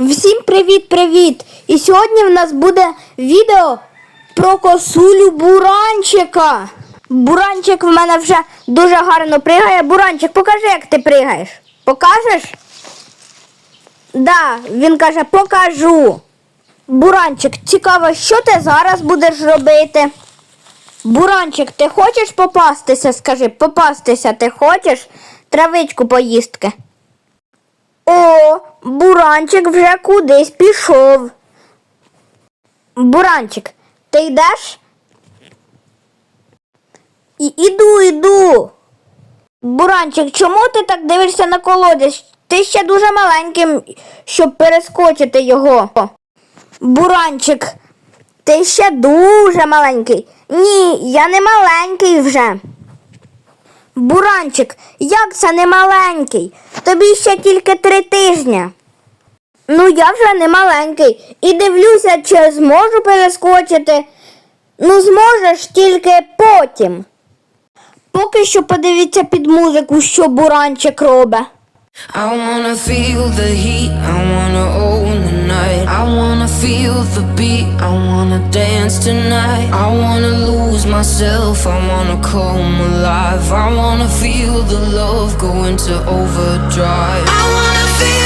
Всім привіт-привіт! І сьогодні в нас буде відео про косулю Буранчика. Буранчик в мене вже дуже гарно пригає. Буранчик, покажи, як ти пригаєш. Покажеш? Да, він каже, покажу. Буранчик, цікаво, що ти зараз будеш робити? Буранчик, ти хочеш попастися? Скажи, попастися ти хочеш? Травичку поїстки. О, буранчик вже кудись пішов. Буранчик, ти йдеш? І, іду, іду. Буранчик, чому ти так дивишся на колодязь? Ти ще дуже маленький, щоб перескочити його. Буранчик, ти ще дуже маленький. Ні, я не маленький вже. Буранчик, як це не маленький? Тобі ще тільки три тижні. Ну, я вже не маленький і дивлюся, чи зможу перескочити. Ну, зможеш тільки потім. Поки що подивіться під музику, що буранчик робить. I wanna feel the heat, I wanna own the night. I wanna feel the beat, I wanna dance tonight. I wanna lose myself, I wanna come alive. I wanna feel the love go into overdrive. I wanna feel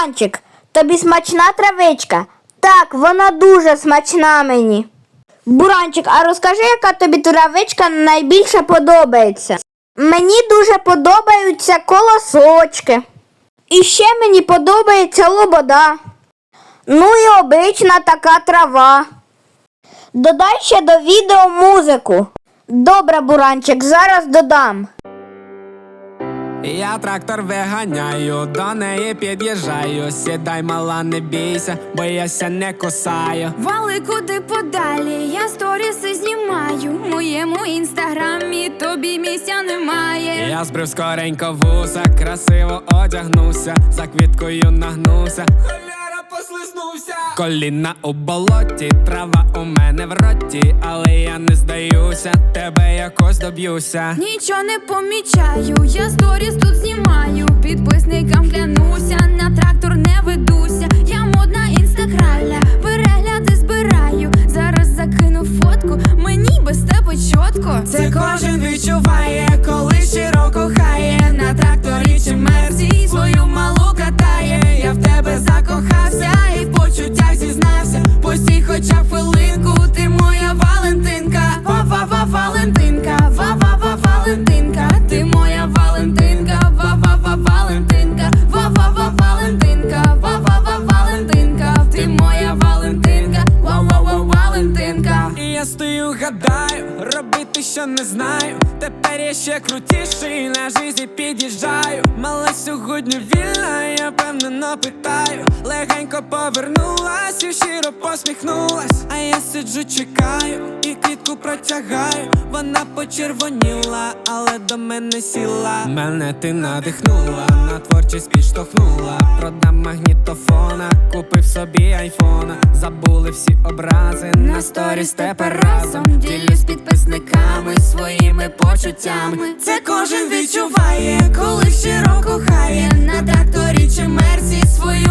Буранчик, тобі смачна травичка? Так, вона дуже смачна мені. Буранчик, а розкажи, яка тобі травичка найбільше подобається? Мені дуже подобаються колосочки. І ще мені подобається лобода. Ну і обична така трава. Додай ще до відео музику. Добре, Буранчик, зараз додам. Я трактор виганяю, до неї під'їжджаю. Сідай, мала, не бійся, бо яся не кусаю. Вали куди подалі, я сторіси знімаю. В моєму інстаграмі тобі місця немає. Я збрив скоренько вуса, красиво одягнуся, за квіткою нагнуся. Послизнувся. Коліна у болоті, трава у мене в роті, але я не здаюся, тебе якось доб'юся. Нічого не помічаю, я сторіс тут знімаю. Підписникам клянуся, на трактор не ведуся. Що не знаю. Тепер я ще крутіший, на житті під'їжджаю. Мала сьогодні вільна, я впевнено питаю. Легенько повернулась і щиро посміхнулась. А я сиджу, чекаю і квітку протягаю. Вона почервоніла, але до мене сіла. Мене ти надихнула, на творчість підштовхнула. Продам магнітофона, купив собі айфона. Забули всі образи на сторіс тепер разом. Ділюсь підписниками своїми почуттями. Це кожен відчуває, коли щиро кохає на тракторі чи мерсі свою